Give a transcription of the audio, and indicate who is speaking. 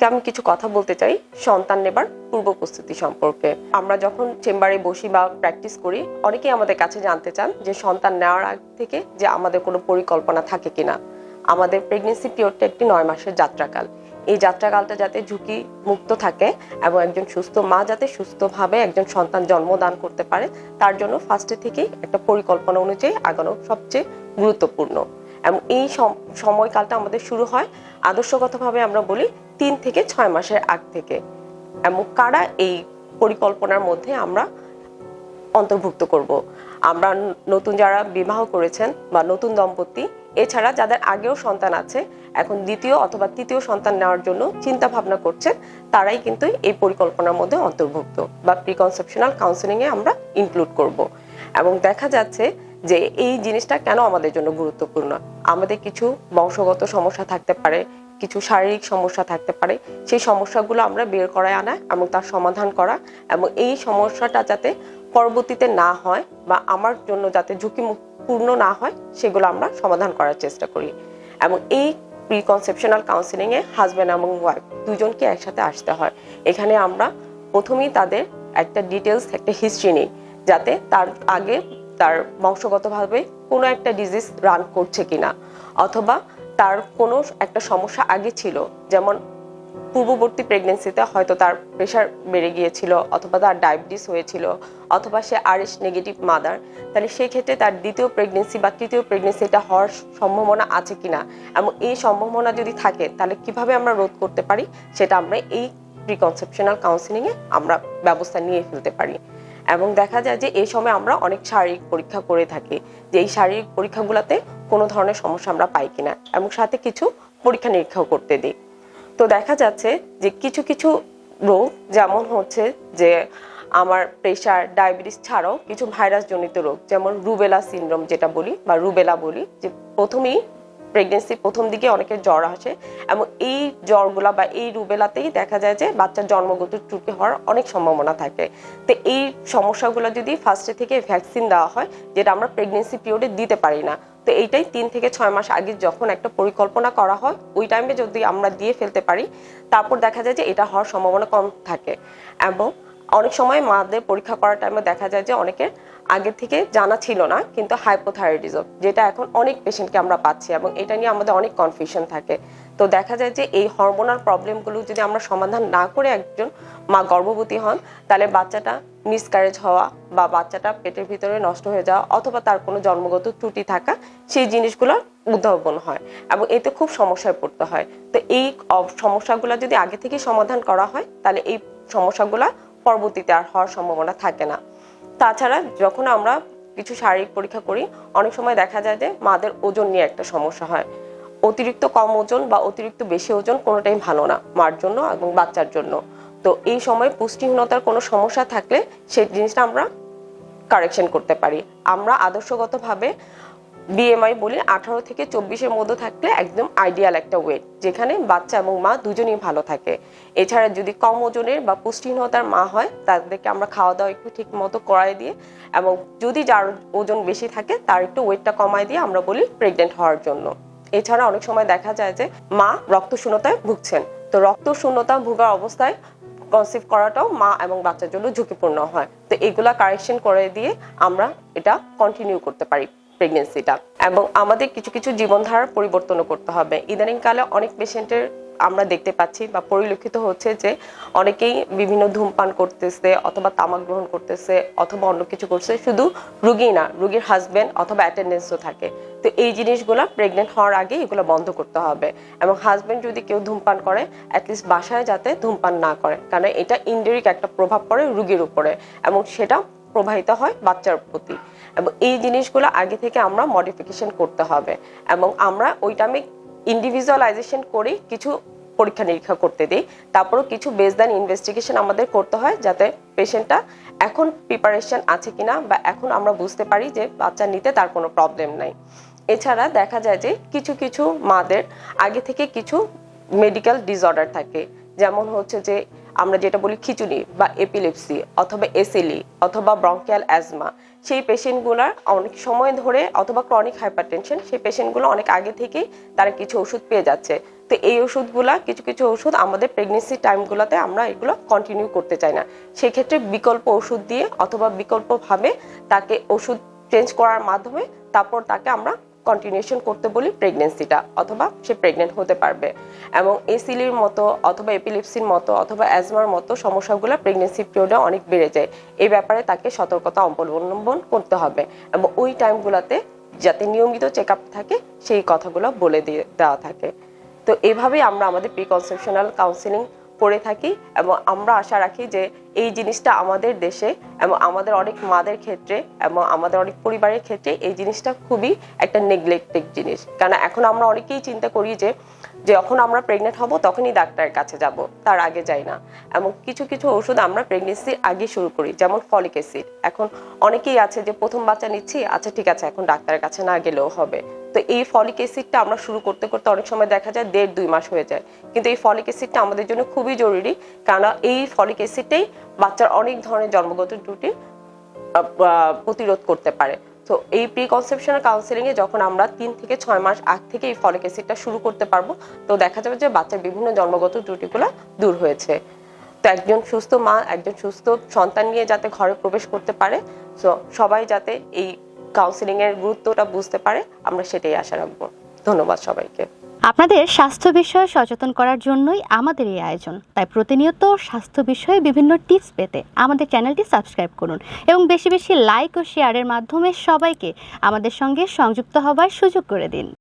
Speaker 1: আজকে আমি কিছু কথা বলতে চাই সন্তান নেবার পূর্ব প্রস্তুতি সম্পর্কে। আমরা যখন চেম্বারে বসি বা প্র্যাকটিস করি, অনেকেই আমাদের কাছে জানতে চান যে সন্তান নেওয়ার আগ থেকে যে আমাদের কোনো পরিকল্পনা থাকে কিনা। আমাদের প্রেগনেন্সি পিরিয়ডটা একটি নয় মাসের যাত্রাকাল। এই যাত্রাকালটা যাতে ঝুঁকি মুক্ত থাকে এবং একজন সুস্থ মা যাতে সুস্থভাবে একজন সন্তান জন্মদান করতে পারে, তার জন্য ফার্স্টে থেকেই একটা পরিকল্পনা অনুযায়ী আগানো সবচেয়ে গুরুত্বপূর্ণ। এবং এই সম- সময়কালটা আমাদের শুরু হয় আদর্শগতভাবে আমরা বলি তিন থেকে ছয় মাসের আগ থেকে। এবং কারা এই পরিকল্পনার মধ্যে আমরা অন্তর্ভুক্ত করব? আমরা নতুন যারা বিবাহ করেছেন বা নতুন দম্পতি, এছাড়া যাদের আগেও সন্তান আছে, এখন দ্বিতীয় অথবা তৃতীয় সন্তান নেওয়ার জন্য চিন্তা ভাবনা করছেন, তারাই কিন্তু এই পরিকল্পনার মধ্যে অন্তর্ভুক্ত বা প্রিকনসেপশনাল কাউন্সেলিংয়ে আমরা ইনক্লুড করব। এবং দেখা যাচ্ছে যে এই জিনিসটা কেন আমাদের জন্য গুরুত্বপূর্ণ? আমাদের কিছু বংশগত সমস্যা থাকতে পারে, কিছু শারীরিক সমস্যা থাকতে পারে। সেই সমস্যাগুলো আমরা বের করায় আনা এবং তার সমাধান করা এবং এই সমস্যাটা যাতে পরবর্তীতে না হয় বা আমার জন্য যাতে ঝুঁকিপূর্ণ না হয়, সেগুলো আমরা সমাধান করার চেষ্টা করি। এবং এই প্রিকনসেপশনাল কাউন্সিলিং এ হাজব্যান্ড এবং ওয়াইফ দুজনকে একসাথে আসতে হয়। এখানে আমরা প্রথমেই তাদের একটা ডিটেলস একটা হিস্ট্রি নিই, যাতে তার আগে তার বংশগতভাবে কোনো একটা ডিজিজ রান করছে কিনা, অথবা তার কোনো একটা সমস্যা আগে ছিল, যেমন পূর্ববর্তী প্রেগনেন্সিতে হয়তো তার প্রেশার বেড়ে গিয়েছিল, অথবা তার ডায়াবেটিস হয়েছিল, অথবা সে আরএস নেগেটিভ মাদার তাহলে সেই ক্ষেত্রে তার দ্বিতীয় প্রেগনেন্সি বা তৃতীয় প্রেগনেন্সিটা হওয়ার সম্ভাবনা আছে কিনা? এবং এই সম্ভাবনা যদি থাকে, তাহলে কীভাবে আমরা রোধ করতে পারি? সেটা আমরা এই প্রিকনসেপশনাল কাউন্সিলিংয়ে আমরা ব্যবস্থা নিয়ে ফেলতে পারি। এবং দেখা যায় যে এই সময় আমরা অনেক শারীরিক পরীক্ষা করে থাকি, যে এই শারীরিক পরীক্ষাগুলোতে কোনো ধরনের সমস্যা আমরা পাই কিনা এবং সাথে কিছু পরীক্ষা নিরীক্ষাও করতে দিই। তো দেখা যাচ্ছে যে কিছু কিছু রোগ, যেমন হচ্ছে যে আমার প্রেশার ডায়াবেটিস ছাড়াও কিছু ভাইরাস জনিত রোগ, যেমন রুবেলা সিনড্রোম যেটা বলি বা রুবেলা বলি, যে প্রথমেই প্রেগনেন্সি প্রথম দিকে অনেকের জ্বর আসে এবং এই জ্বরগুলা বা এই রুবেলাতেই দেখা যায় যে বাচ্চার জন্মগত ত্রুটি হওয়ার অনেক সম্ভাবনা থাকে। তো এই সমস্যাগুলো যদি ফার্স্টে থেকে ভ্যাকসিন দেওয়া হয়, যেটা আমরা প্রেগনেন্সি পিরিয়ডে দিতে পারি না, তো এইটাই তিন থেকে ছয় মাস আগে যখন একটা পরিকল্পনা করা হয়, ওই টাইমে যদি আমরা দিয়ে ফেলতে পারি, তারপর দেখা যায় যে এটা হওয়ার সম্ভাবনা কম থাকে। এবং অনেক সময় মাদের পরীক্ষা করার টাইমে দেখা যায় যে অনেকের আগে থেকে জানা ছিল না, কিন্তু হাইপোথাইরয়েডিজম যেটা এখন অনেক পেশেন্টকে আমরা পাচ্ছি এবং এটা নিয়ে আমাদের অনেক কনফিউশন থাকে। তো দেখা যায় যে এই হরমোনাল প্রবলেমগুলো যদি আমরা সমাধান না করে একজন মা গর্ভবতী হন, তাহলে বাচ্চাটা মিসক্যারেজ হওয়া বা বাচ্চাটা পেটের ভিতরে নষ্ট হয়ে যাওয়া অথবা তার কোনো জন্মগত ত্রুটি থাকা, সেই জিনিসগুলো উদ্ভাবন হয় এবং এতে খুব সমস্যায় পড়তে হয়। তো এই সমস্যাগুলো যদি আগে থেকে সমাধান করা হয়, তাহলে এই সমস্যাগুলো পরবর্তীতে আর হওয়ার সম্ভাবনা থাকে না। তাছাড়া যখন আমরা কিছু শারীরিক পরীক্ষা করি, অনেক সময় দেখা যায় যে মাদের ওজন নিয়ে একটা সমস্যা হয়। অতিরিক্ত কম ওজন বা অতিরিক্ত বেশি ওজন কোনোটাই ভালো না, মার জন্য এবং বাচ্চার জন্য। তো এই সময় পুষ্টিহীনতার কোনো সমস্যা থাকলে সেই জিনিসটা আমরা কারেকশন করতে পারি। আমরা আদর্শগতভাবে বিএমআই বলি আঠারো থেকে চব্বিশের মধ্যে থাকলে একদম আইডিয়াল একটা ওয়েট যেখানে বাচ্চা এবং মা দুজনেই ভালো থাকে। এছাড়া যদি কম ওজনের বা পুষ্টিহীনতার মা হয়, তাদেরকে আমরা খাওয়া দাওয়া একটু ঠিক মতো করাই দিয়ে এবং যদি যার ওজন বেশি থাকে, তার একটু ওয়েটটা কমায় দিয়ে আমরা বলি প্রেগনেন্ট হওয়ার জন্য। এছাড়া অনেক সময় দেখা যায় যে মা রক্ত শূন্যতায় ভুগছেন। তো রক্ত শূন্যতা ভোগার অবস্থায় কনসিভ করাটাও মা এবং বাচ্চার জন্য ঝুঁকিপূর্ণ হয়। তো এগুলা কারেকশন করে দিয়ে আমরা এটা কন্টিনিউ করতে পারি। প্রেগনেন্সিটা এবং আমাদের কিছু কিছু জীবনধারার পরিবর্তনও করতে হবে। ইদানিংকালে অনেক পেশেন্টের আমরা দেখতে পাচ্ছি বা পরিলক্ষিত হচ্ছে যে অনেকেই বিভিন্ন ধূমপান করতেছে অথবা তামাক গ্রহণ করতেছে অথবা অন্য কিছু করছে। শুধু রুগী না, রুগীর হাজব্যান্ড অথবা অ্যাটেন্ডেন্সও থাকে। তো এই জিনিসগুলো প্রেগনেন্ট হওয়ার আগে এগুলো বন্ধ করতে হবে। এবং হাজবেন্ড যদি কেউ ধূমপান করে অ্যাটলিস্ট বাসায় যাতে ধূমপান না করে। কারণ এটা ইনডিরেক্ট একটা প্রভাব পড়ে রুগীর উপরে। এবং সেটা প্রবাহিত হয় বাচ্চার প্রতি। এবং এই জিনিসগুলো আগে থেকে আমরা মডিফিকেশন করতে হবে। এবং আমরা ওই টাইমে ইন্ডিভিজুয়ালাইজেশন করে কিছু পরীক্ষা নিরীক্ষা করতে দিই। তারপরও কিছু বেস দেন ইনভেস্টিগেশন আমাদের করতে হয় যাতে পেশেন্টটা এখন প্রিপারেশন আছে কিনা বা এখন আমরা বুঝতে পারি যে বাচ্চা নিতে তার কোনো প্রবলেম নাই। এছাড়া দেখা যায় যে কিছু কিছু মাদের আগে থেকে কিছু মেডিকেল ডিসঅর্ডার থাকে। যেমন হচ্ছে যে আমরা যেটা বলি খিচুনি বা এপিলেপসি অথবা এসএলই অথবা ব্রঙ্কিয়াল অ্যাজমা সেই পেশেন্টগুলার অনেক সময় ধরে অথবা ক্রনিক হাইপারটেনশন সেই পেশেন্টগুলো অনেক আগে থেকেই তারা কিছু ওষুধ পেয়ে যাচ্ছে। তো এই ওষুধগুলা, কিছু কিছু ওষুধ আমাদের প্রেগনেন্সি টাইমগুলোতে আমরা এগুলো কন্টিনিউ করতে চাই না। সেক্ষেত্রে বিকল্প ওষুধ দিয়ে অথবা বিকল্পভাবে তাকে ওষুধ চেঞ্জ করার মাধ্যমে তারপর তাকে আমরা কন্টিনিউশন করতে বলি প্রেগনেন্সিটা অথবা সে প্রেগনেন্ট হতে পারবে। এবং এসিলির মতো অথবা এপিলিপসির মতো অথবা অ্যাজমার মতো সমস্যাগুলো প্রেগনেন্সি পিরিয়ডে অনেক বেড়ে যায়। এই ব্যাপারে তাকে সতর্কতা অবলম্বন করতে হবে। এবং ওই টাইমগুলোতে যাতে নিয়মিত চেক থাকে, সেই কথাগুলো বলে দিয়ে দেওয়া থাকে। তো এভাবেই আমরা আমাদের প্রিকনসেপশনাল কাউন্সিলিং করে থাকি এবং আমরা আশা রাখি যে এই জিনিসটা আমাদের দেশে এবং আমাদের অনেক মাদের ক্ষেত্রে এবং আমাদের অনেক পরিবারের ক্ষেত্রে এই জিনিসটা খুবই একটা নেগলেক্টেড জিনিস। কারণ এখন আমরা অনেকেই চিন্তা করি যে, যখন আমরা প্রেগনেন্ট হব তখনই ডাক্তারের কাছে যাব, তার আগে যাই না। এবং কিছু কিছু ওষুধ আমরা প্রেগনেন্সির আগে শুরু করি, যেমন ফলিক অ্যাসিড এখন অনেকেই আছে যে, প্রথম বাচ্চা নিচ্ছি আচ্ছা ঠিক আছে, এখন ডাক্তারের কাছে না গেলেও হবে। তো এই ফলিক অ্যাসিডটা আমরা শুরু করতে করতে অনেক সময় দেখা যায় দেড়, দুই মাস হয়ে যায়। কিন্তু এই ফলিক অ্যাসিডটা আমাদের জন্য খুবই জরুরি। কারণ এই ফলিক অ্যাসিডটাই বাচ্চার অনেক ধরনের জন্মগত ত্রুটি প্রতিরোধ করতে পারে। তো এই প্রি কনসেপশনাল কাউন্সিলিং এ যখন আমরা তিন থেকে ছয় মাস আগ থেকে এই ফলিক অ্যাসিডটা শুরু করতে পারব, তো দেখা যাবে যে বাচ্চার বিভিন্ন জন্মগত ত্রুটিগুলো দূর হয়েছে। তো একজন সুস্থ মা, একজন সুস্থ সন্তান নিয়ে যাতে ঘরে প্রবেশ করতে পারে, তো সবাই যাতে এই কাউন্সিলিং এর গুরুত্বটা বুঝতে পারে, আমরা সেটাই আশা রাখব। ধন্যবাদ সবাইকে।
Speaker 2: আপনাদের স্বাস্থ্য বিষয়ে সচেতন করার জন্যই আমাদের এই আয়োজন। তাই প্রতিনিয়ত স্বাস্থ্য বিষয়ে বিভিন্ন টিপস পেতে আমাদের চ্যানেলটি সাবস্ক্রাইব করুন এবং বেশি বেশি লাইক ও শেয়ারের মাধ্যমে সবাইকে আমাদের সঙ্গে সংযুক্ত হবার সুযোগ করে দিন।